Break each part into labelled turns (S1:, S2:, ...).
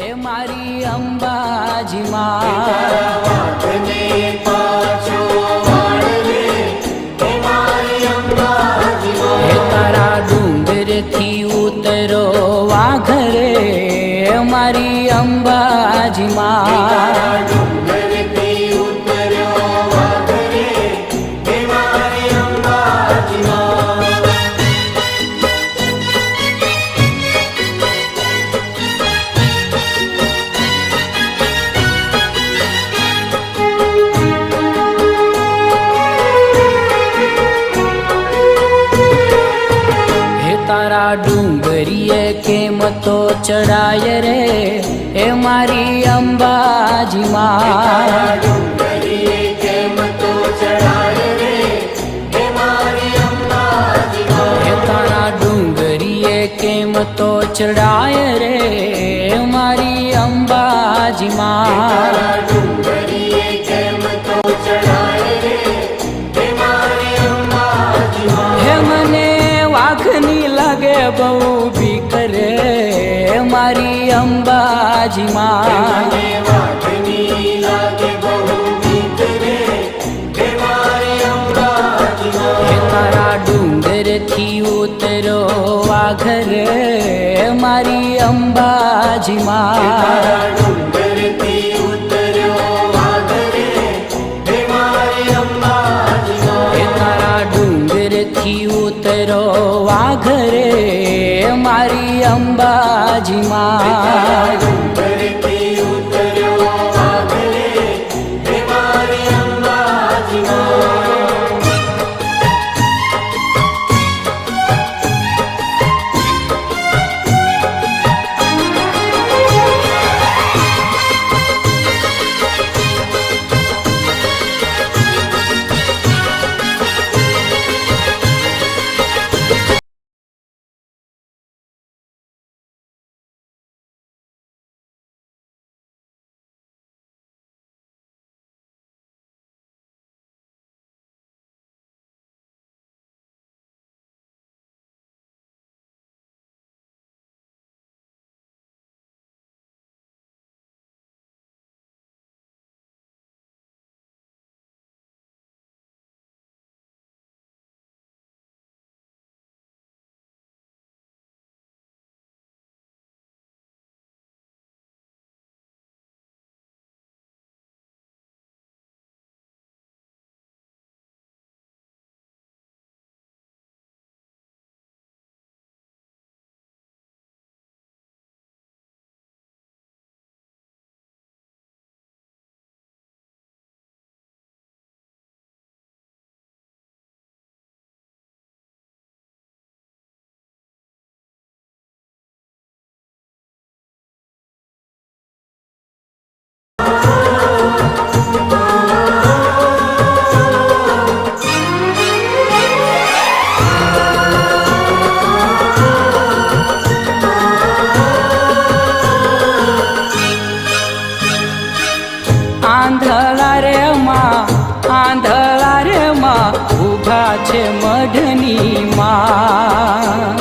S1: હે મારી અંબાજીમાં. હે તારા ડુંગરથી ઉતરો વાઘરે મારી અંબાજીમાં. હે તારા ડુંગરીએ કેમ તો ચડાય રે? એ મારી તારા ડુંગરીએ કેમ તો ચડાય રે? મારી અંબાજીમાં. હે મારી અંબાજીમાં. હે તારા ડુંગરથી ઉતરો વાઘર મારી અંબાજીમાં. હે તારા ડુંગરથી ઉતરો વાઘરે મારી અંબાજીમાં. મઢની માં.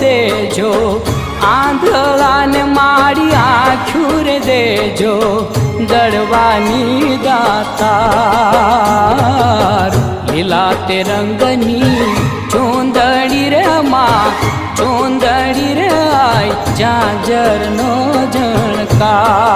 S1: દેજો. આંધળાને માડી આખુર દેજો. દળવાની દાતાર. લીલા તે રંગની ચોંદડી રે માં ચોંદડી રે આય જાજરનો જણકાર.